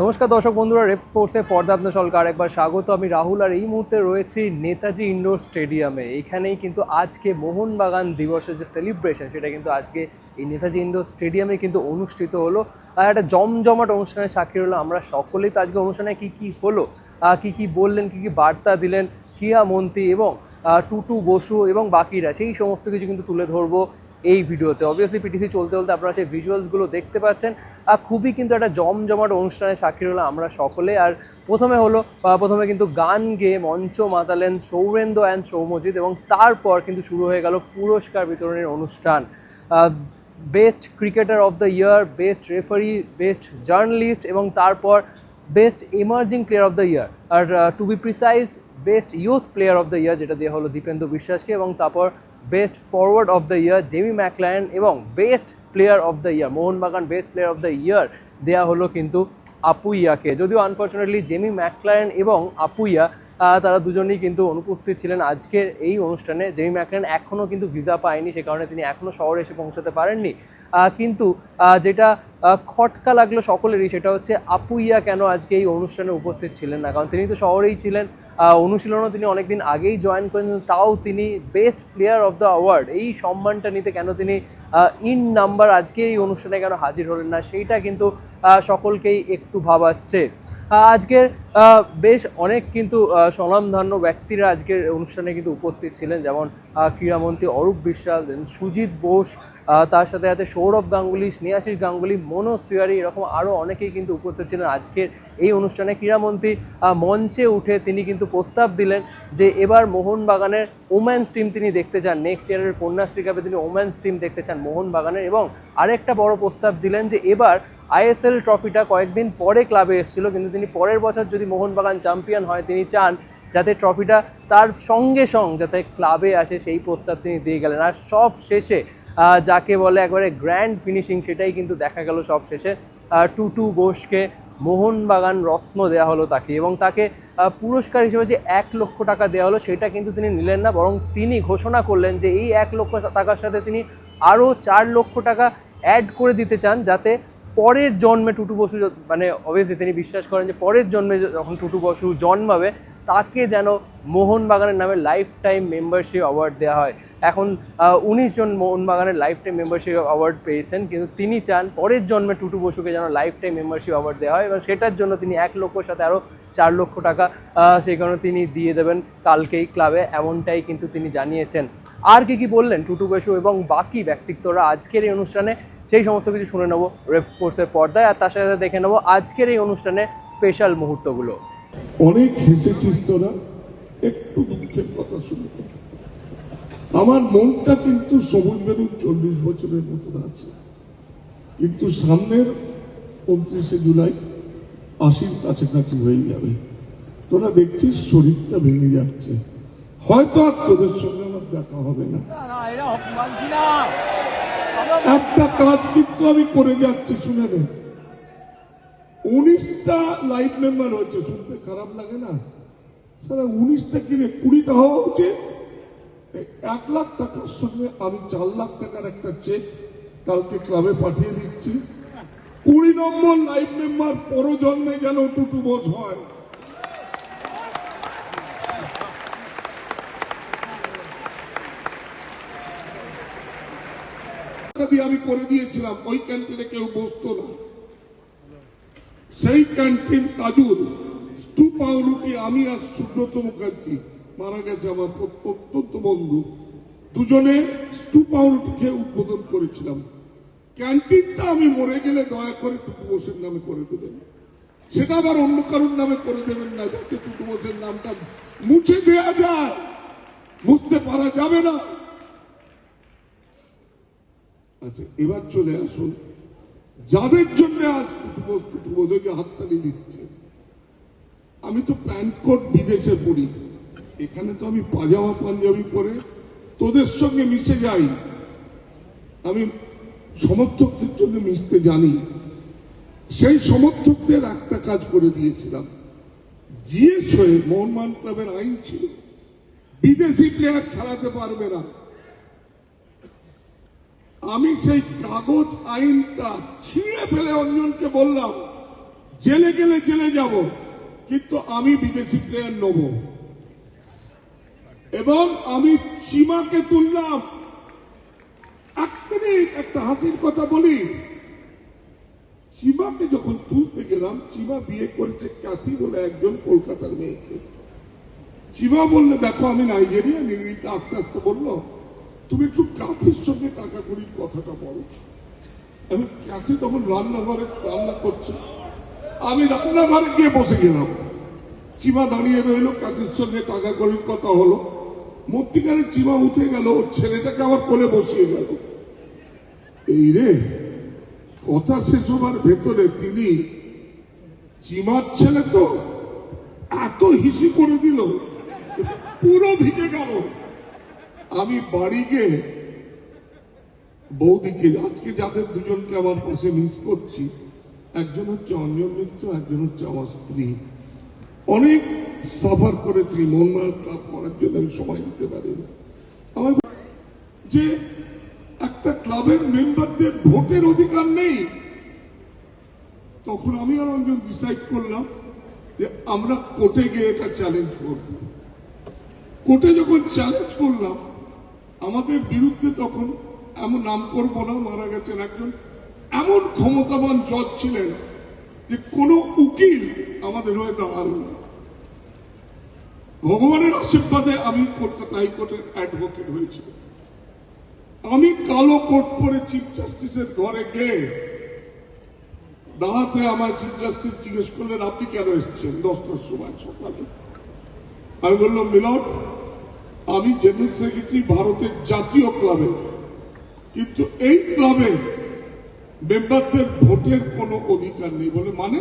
নমস্কার দর্শক বন্ধুরা, রেপ স্পোর্টসের পর্দা আপনার সলকে আরেকবার স্বাগত। আমি রাহুল আর এই মুহূর্তে রয়েছি নেতাজি ইন্ডোর স্টেডিয়ামে। এখানেই কিন্তু আজকে মোহনবাগান দিবসের যে সেলিব্রেশন সেটা কিন্তু আজকে এই নেতাজি ইন্ডোর স্টেডিয়ামে কিন্তু অনুষ্ঠিত হলো। আর একটা জমজমাট অনুষ্ঠানের সাক্ষী হলো আমরা সকলেই। তো আজকে অনুষ্ঠানে কী কী হলো? কী কী বললেন, কী কী বার্তা দিলেন, ক্রীড়ামন্ত্রী এবং টুটু বসু এবং বাকিরা, সেই সমস্ত কিছু কিন্তু তুলে ধরবো। এই ভিডিওতে। অবভিয়াসলি পিটিসি চলতে চলতে আপনারা সেই ভিজুয়ালসগুলো দেখতে পাচ্ছেন। আর খুবই কিন্তু একটা জমজমাট অনুষ্ঠানের সাক্ষী হলো আমরা সকলে। আর প্রথমে হলো প্রথমে কিন্তু গান গেয়ে মঞ্চ মাতালেন সৌরেন্দ্র অ্যান্ড সৌমজিৎ এবং তারপর কিন্তু শুরু হয়ে গেল পুরস্কার বিতরণের অনুষ্ঠান। Best cricketer of the year best referee best journalist এবং তারপর best emerging player of the year R to be precised best youth player of the year যেটা দেওয়া হলো দীপেন্দ্র বিশ্বাসকে এবং তারপর best forward of the year Jamie Maclaren এবং best player of the year Mohun Bagan best player of the year দেওয়া হলো কিন্তু আপুইয়াকে। যদিও আনফর্চুনেটলি জেমি ম্যাকলায়ন এবং আপুইয়া তারা দুজনেই কিন্তু অনুপস্থিত ছিলেন আজকের এই অনুষ্ঠানে। জেমি ম্যাকলায়ন এখনও কিন্তু ভিসা পায়নি, সে কারণে তিনি এখনও শহরে এসে পৌঁছাতে পারেননি। কিন্তু যেটা খটকা লাগল সকলেরই, সেটা হচ্ছে আপুইয়া কেন আজকে এই অনুষ্ঠানে উপস্থিত ছিলেন না? কারণ তিনি তো শহরেই ছিলেন। অনুশীলনও তিনি অনেকদিন আগেই জয়েন করেছেন, তাও তিনি best player of the award এই সম্মানটা নিতে কেন তিনি ইন নাম্বার আজকে এই অনুষ্ঠানে কেন হাজির হলেন না সেইটা কিন্তু সকলকেই একটু ভাবাচ্ছে। আজকের বেশ অনেক কিন্তু স্বনামধন্য ব্যক্তিরা আজকের অনুষ্ঠানে কিন্তু উপস্থিত ছিলেন। যেমন ক্রীড়ামন্ত্রী অরূপ বিশ্বাস সুজিত বোস তার সাথে সাথে সৌরভ গাঙ্গুলি স্নেহাশিস গাঙ্গুলি, মনোজ তিওয়ারি, এরকম আরও অনেকেই কিন্তু উপস্থিত ছিলেন। আজকের এই অনুষ্ঠানে ক্রীড়ামন্ত্রী মঞ্চে উঠে তিনি কিন্তু প্রস্তাব দিলেন যে, এবার মোহনবাগানের ওম্যান্স টিম তিনি দেখতে চান। নেক্সট ইয়ারের কন্যাশ্রী কাপে তিনি ওম্যান্স টিম দেখতে চান মোহনবাগানের এবং আরেকটা বড় প্রস্তাব দিলেন যে, এবার আইএসএল ট্রফিটা কয়েকদিন পরে ক্লাবে এসেছিল, কিন্তু তিনি পরের বছর যদি মোহনবাগান চ্যাম্পিয়ন হয়, তিনি চান যাতে ট্রফিটা তার সঙ্গে সঙ্গ যাতে ক্লাবে আসে সেই প্রস্তাব তিনি দিয়ে গেলেন। আর সব শেষে যাকে বলে একবারে গ্র্যান্ড ফিনিশিং সেটাই কিন্তু দেখা গেল সব শেষে। টুটু বোসকে মোহনবাগান রত্ন দেওয়া হলো তাকে এবং তাকে পুরস্কার হিসেবে যে এক লক্ষ টাকা দেওয়া হলো, সেটা কিন্তু তিনি নিলেন না, বরং তিনি ঘোষণা করলেন যে এই এক লক্ষ টাকার সাথে তিনি আরও চার লক্ষ টাকা অ্যাড করে দিতে চান যাতে পরের জন্মে টুটু বসু মানে অবভিয়াসলি তিনি বিশ্বাস করেন যে পরের জন্মে যখন টুটু বসু জন্মাবে তাকে যেন মোহনবাগানের নামে লাইফ টাইম মেম্বারশিপ অ্যাওয়ার্ড দেওয়া হয়। এখন উনিশ জন মোহনবাগানের লাইফ টাইম মেম্বারশিপ অ্যাওয়ার্ড পেয়েছেন, কিন্তু তিনি চান পরের জন্মে টুটু বসুকে যেন লাইফ টাইম মেম্বারশিপ অ্যাওয়ার্ড দেওয়া হয় এবং সেটার জন্য তিনি এক লক্ষর সাথে আরও চার লক্ষ টাকা সেই কারণে তিনি দিয়ে দেবেন কালকেই ক্লাবে, এমনটাই কিন্তু তিনি জানিয়েছেন। আর কি কি বললেন টুটু বসু এবং বাকি ব্যক্তিত্বরা আজকের এই অনুষ্ঠানে? সেই সমস্ত কিছু শুনে নেব রেপ স্পোর্টসের পর্দায়, আর তার সাথে দেখে নেব আজকের এই অনুষ্ঠানে স্পেশাল মুহূর্তগুলো। অনেক হেসেছিস তোরা একটু দুঃখের কথা শুনে। আমার মনটা কিন্তু সবুজ বেরুন চল্লিশ বছরের মতন আছে। কিন্তু সামনের উনত্রিশে জুলাই আশির কাছাকাছি হয়ে যাবে। তোরা দেখছিস শরীরটা ভেঙে যাচ্ছে। হয়তো আর তোদের সঙ্গে আমার দেখা হবে না। একটা কাজ কিন্তু আমি করে যাচ্ছি শুনে নে। উনিশটা লাইভ মেম্বার হয়েছে, শুনতে খারাপ লাগে না? সারা উনিশটা কিনে কুড়িটা হওয়া উচিত? এক লাখ টাকার সঙ্গে আমি চার লাখ টাকার একটা চেক কালকে ক্লাবে পাঠিয়ে দিচ্ছি। কুড়ি নম্বর লাইভ মেম্বার পরজন্মে যেন টুটু বোঝ হয়। আমি করে দিয়েছিলাম, ওই ক্যান্টিনে কেউ বসতো না। সেই ক্যান্টিন কাজুর স্টু পাউরুটি আমি আর সুব্রত মুখার্জি মারা গেছে আমার অত- অত্যন্ত বন্ধু। দুজনে স্টু পাউরুটি খেয়ে উদ্বোধন করেছিলাম। ক্যান্টিনটা আমি মরে গেলে দয়া করে টুটু বোসের নামে করে দেবেন। সেটা আবার অন্য কারোর নামে করে দেবেন না, যাতে টুটু বোসের নামটা মুছে দেওয়া যায়। মুছতে পারা যাবে না। আচ্ছা এবার চলে আসুন যাদের জন্য আজ টুটুবোজকে হাততালি দিচ্ছে, আমি তো প্যান্ট কোট বিদেশে পড়ি, এখানে তো আমি পাজামা পাঞ্জাবি পরে তোদের সঙ্গে মিশে যাই। আমি সমর্থকদের জন্য মিশতে জানি। সেই সমর্থকদের একটা কাজ করে দিয়েছিলাম। জিএস হয়ে মোহনমান ক্লাবের আইন ছিল, বিদেশি প্লেয়ার খেলাতে পারবে না। আমি সেই কাগজ আইনটা ছিঁড়ে ফেলে অঞ্জনকে বললাম, জেলে গেলে জেলে যাব, কিন্তু আমি বিদেশি প্লেয়ার নেব। এবং আমি সীমাকে তুললাম। এক মিনিট একটা হাসির কথা বলি। সীমাকে যখন তুলতে গেলাম, সীমা বিয়ে করেছে ক্যাথি বলে একজন কলকাতার মেয়েকে। সীমা বললে, দেখো, আমি নাইজেরিয়া নির্মিত আস্তে আস্তে বলল তুমি একটু কাথির সঙ্গে টাকা করির কথাটা বলো। আমি কাছে তখন রান্নাঘরে রান্না করছে। আমি রান্নাঘরে গিয়ে বসে গেলাম। চিমা দাঁড়িয়ে রইল কাছের সঙ্গে টাকা করির কথা হলো। মধ্যিখানে চিমা উঠে গেল ছেলেটাকে আবার কোলে বসিয়ে গেল। এই রে, কথা শেষ হবার ভেতরে তিনি চিমার ছেলে তো এত হিসি করে দিল, পুরো ভিজে গেল। আমি বাড়ি গিয়ে বৌদিকে আজকে যাদের দুজনকে আমার পাশে মিস করছি, একজন হচ্ছে অঞ্জন মিত্র, একজন হচ্ছে আমার স্ত্রী। অনেক সাফার করেছি মনমার ক্লাব করার জন্য আমি সময় দিতে আমার যে একটা ক্লাবের মেম্বারদের ভোটের অধিকার নেই, তখন আমি আর অঞ্জন ডিসাইড করলাম যে আমরা কোর্টে গিয়ে এটা চ্যালেঞ্জ করব। কোর্টে যখন চ্যালেঞ্জ করলাম আমাদের বিরুদ্ধে তখন এমন নাম করব না, মারা গেছেন একজন এমন ক্ষমতাবান জজ ছিলেন যে কোন উকিল আমাদের হয়ে দাঁড়াল না। ভগবানের আশীর্বাদে আমি কলকাতা হাইকোর্টের অ্যাডভোকেট হয়েছি। আমি কালো কোট পরে চিফ জাস্টিসের ঘরে গিয়ে দাঁড়াতে আমার চিফ জাস্টিস জিজ্ঞেস করলেন, আপনি কেন এসেছেন? দশটার সময়, সকালে। আমি বললাম, মিলন আমি জেনারেল সেক্রেটারি ভারতের জাতীয় ক্লাবে। কিন্তু এই ক্লাবে মেম্বারদের ভোটের কোনো অধিকার নেই বলে মানে?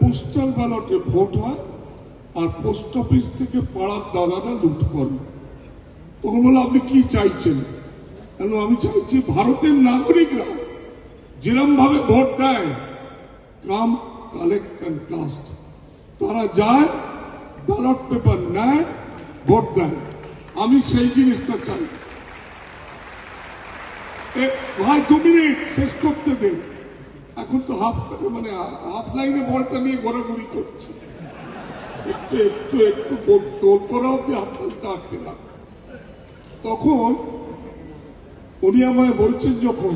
পোস্টাল ব্যালটে ভোট হয় আর পোস্ট অফিস থেকে পাড়ার দাদারা লুট করে। তখন বলে, আপনি কি চাইছেন? কেন, আমি চাইছি ভারতের নাগরিকরা যেরম ভাবে ভোট দেয়, কাম, কালেক্ট অ্যান্ড কাস্ট তারা যায়, ব্যালট পেপার নেয় ভোট দেয় আমি সেই জিনিসটা চাই। ভাই, দু মিনিট শেষ করতে দে এখন তো হাফ মানে হাফ লাইনে বলটা নিয়ে ঘোরাঘুরি করছে। একটু একটু একটু গোল করা অব্দি হাফ লাইনটা আটকে রাখ। তখন উনি আমায় বলছেন যখন,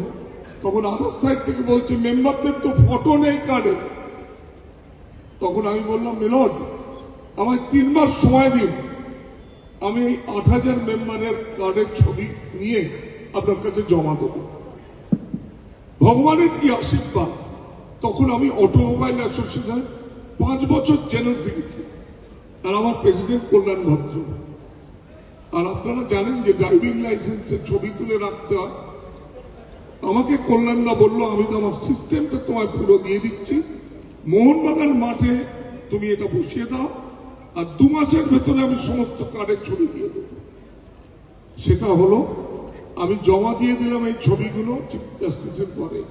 তখন আদার সাইড থেকে বলছে, মেম্বারদের তো ফটো নেই কার্ডে। তখন আমি বললাম, মিলন, আমায় তিন মাস সময় দিন। আমি আট হাজার মেম্বারের কার্ডের ছবি নিয়ে আপনার কাছে জমা দেব। ভগবানের কি আশীর্বাদ? তখন আমি অটোমোবাইল অ্যাসোসিয়েশন পাঁচ বছর জেনারেল সেক্রেটারি আর আমার প্রেসিডেন্ট কল্যাণ ভদ্র। আর আপনারা জানেন যে ড্রাইভিং লাইসেন্সের ছবি তুলে রাখতে হয়। আমাকে কল্যাণদা বলল, আমি তো আমার সিস্টেমটা তোমায় পুরো দিয়ে দিচ্ছি। মোহনবাগান মাঠে তুমি এটা বসিয়ে দাও। আর দু মাসের ভেতরে আমি সমস্ত কার্ডের ছবি দিয়ে দেবো। সেটা হলো, আমি জমা দিয়ে দিলাম এই ছবিগুলো চিফ জাস্টিসের পরে।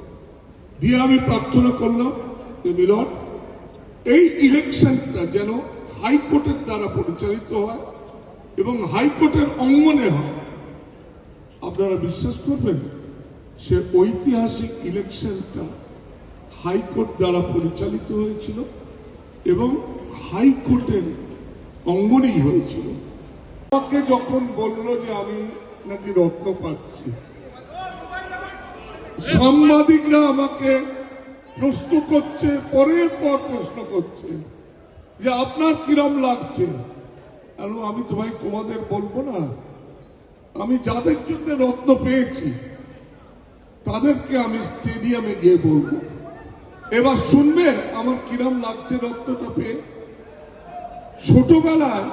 দিয়ে আমি প্রার্থনা করলাম যে, মিলন, এই ইলেকশনটা যেন হাইকোর্টের দ্বারা পরিচালিত হয় এবং হাইকোর্টের অঙ্গনে হয়। আপনারা বিশ্বাস করবেন, সে ঐতিহাসিক ইলেকশনটা হাইকোর্ট দ্বারা পরিচালিত হয়েছিল এবং হাইকোর্টের অঙ্গনেই হয়েছিল। আমাকে যখন বলল যে আমি নাকি রত্ন পাচ্ছি, সাংবাদিকরা আমাকে প্রশ্ন করছে, পরের পর প্রশ্ন করছে যে আপনার কিরম লাগছে? কেন আমি তো ভাই তোমাদের বলব না? আমি যাদের জন্য রত্ন পেয়েছি, তাদেরকে আমি স্টেডিয়ামে গিয়ে বলব। এবার শুনবে আমার কিরম লাগছে রত্নটা পেয়ে? ছোটবেলায়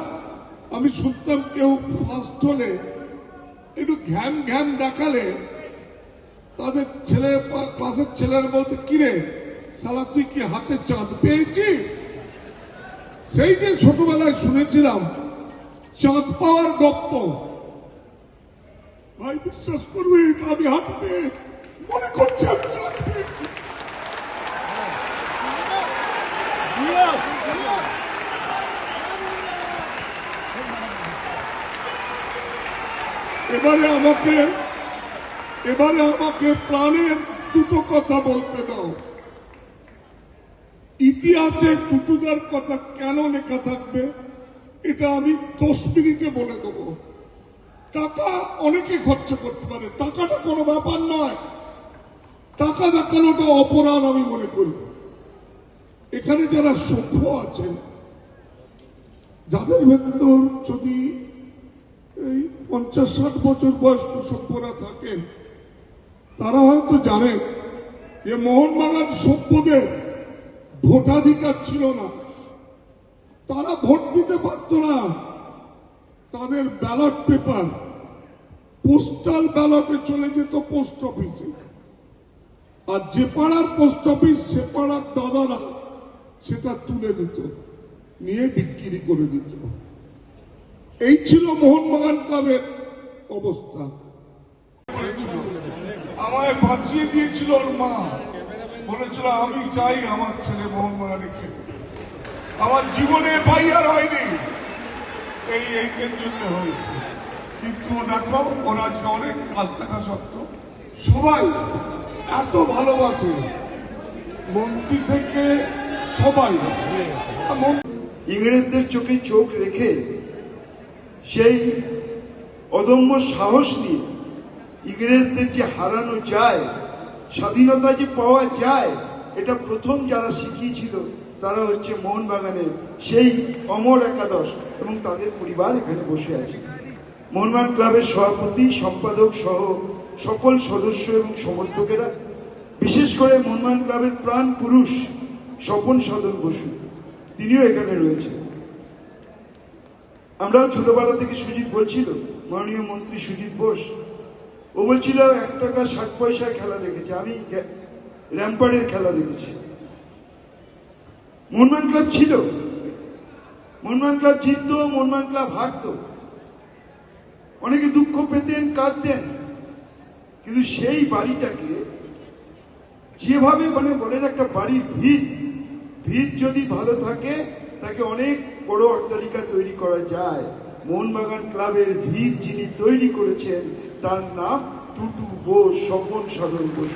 আমি শুনতাম কেউ ফার্স্ট হলে একটু ঘ্যাম ঘ্যাম দেখালে তাদের ছেলে ক্লাসের ছেলেরা বলতে, কিরে সালা তুই কি হাতে চাঁদ পেয়েছিস? সেই যে ছোটবেলায় শুনেছিলাম, চাঁদ পাওয়ার গপ্প। ভাই, বিশ্বাস করবে আমি হাত পেয়ে, মনে করছি আমি চাঁদ পেয়েছি। এবারে আমাকে এবারে আমাকে প্রাণের দুটো কথা বলতে দাও। ইতিহাসে টুটুদার কথা কেন লেখা থাকবে, এটা আমি দশ মিনিটে বলে দেবো। টাকা অনেকে খরচ করতে পারে, টাকাটা কোনো ব্যাপার নয়। টাকা দেখানোটা অপরাধ আমি মনে করি। এখানে যারা সভ্য আছেন, যাদের ভেতর যদি এই পঞ্চাশ ষাট বছর বয়স্ক সভ্যরা থাকেন, তারা হয়তো জানেন যে মোহনবাগান সভ্যদের ভোটাধিকার ছিল না। তারা ভোট দিতে পারত না। তাদের ব্যালট পেপার, পোস্টাল ব্যালটে চলে যেত পোস্ট অফিসে। আর যে পাড়ার পোস্ট অফিস, সে পাড়ার দাদারা সেটা তুলে দিত, নিয়ে বিক্রি করে দিত। এই ছিল মোহনবাগান ক্লাবের অবস্থা। আমায় বাঁচিয়ে দিয়েছিল ওর মা। বলেছিল, আমি চাই আমার ছেলে মোহনবাগানে খেলে আমার জীবনে ভাই আর হয়নি। এই এইটের জন্য হয়েছে। কিন্তু দেখো, ওর আজকে অনেক কাজ থাকা সত্ত্বেও সবাই এত ভালোবাসে। মন্ত্রী থেকে সবাই। ইংরেজদের চোখে চোখ রেখে সেই অদম্য সাহস নিয়ে ইংরেজদের যে হারানো যায়, স্বাধীনতা যে পাওয়া যায়, এটা প্রথম যারা শিখিয়েছিল তারা হচ্ছে মোহনবাগানের সেই অমর একাদশ এবং তাদের পরিবার এখানে বসে আছে। মোহনবাগান ক্লাবের সভাপতি, সম্পাদক সহ সকল সদস্য এবং সমর্থকেরা, বিশেষ করে মোহনবাগান ক্লাবের প্রাণ পুরুষ স্বপন সদন বসু, তিনিও এখানে রয়েছেন। আমরাও ছোটবেলা থেকে সুজিত বলছিল মাননীয় মন্ত্রী সুজিত বোস। ও বলছিল, এক টাকা ষাট পয়সার খেলা দেখেছে। আমি র্যাম্পার্ডের খেলা দেখেছি। মোহনবাগান ক্লাব ছিল। মোহনবাগান ক্লাব জিতত মোহনবাগান ক্লাব হারত। অনেকে দুঃখ পেতেন, কাঁদতেন। কিন্তু সেই বাড়িটাকে যেভাবে মানে বলেন একটা বাড়ির ভিত ভিত যদি ভালো থাকে তাকে অনেক বড় অট্টালিকা তৈরি করা যায়। মোহনবাগান ক্লাবের ভিত যিনি তৈরি করেছেন, তার নাম টুটু বোস, স্বপন সাধন বোস।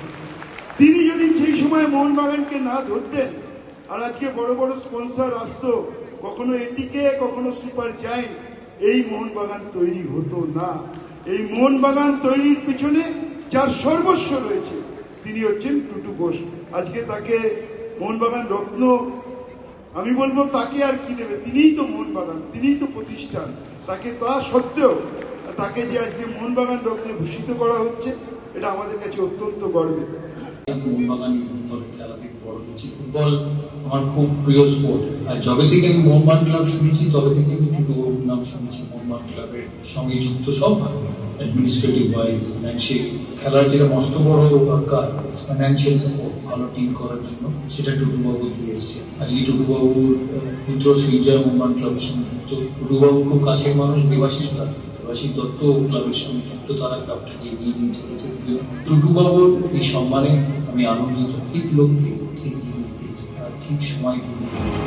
তিনি যদি সেই সময় মোহনবাগানকে না ধরতেন, আর আজকে বড় বড় স্পন্সর আসতো, কখনো এটিকে, কখনো সুপার জাইন্ট এই মোহনবাগান তৈরি হতো না। এই মোহনবাগান তৈরির পিছনে যার সর্বস্ব রয়েছে, তিনি হচ্ছেন টুটু বোস। আজকে তাকে মোহনবাগান রত্ন আমি বলব, তাকে আর কি দেবে? তিনিই তো মোহনবাগান তিনিই তো প্রতিষ্ঠান। তাকে তা সত্ত্বেও, তাকে যে আজকে মোহনবাগান রত্নে ভূষিত করা হচ্ছে, এটা আমাদের কাছে অত্যন্ত গর্বের। ফুটবল আমার খুব প্রিয় স্পোর্ট। আর যবে থেকে আমি মোহনবাগান ক্লাব শুনেছি, তবে থেকে আমি নাম শুনেছি মোহনবাগান ক্লাবের সঙ্গে যুক্ত সব অ্যাডমিনিস্ট্রেটিভ ওয়াইজ ফিনান্সিয়াল খেলার যেটা মস্ত বড় দরকার ফাইন্যান্সিয়াল সাপোর্ট ভালো টিম করার জন্য, সেটা টুটু বাবু দিয়ে এসছে আজকে টুটু বাবুর পুত্র শ্রীজয় মোহনবাগান ক্লাবের সঙ্গে যুক্ত। টুটু বাবু খুব কাছের মানুষ, দেবাশিস ক্লাব দেবাশিস দত্ত ক্লাবের সঙ্গে যুক্ত, তারা ক্লাবটাকে এগিয়ে নিয়ে চলেছে টুটু বাবুর এই সম্মানে আমি আনন্দিত, ঠিক লোককে ঠিক জিনিস দিয়েছে, আর ঠিক সময় দিয়েছে।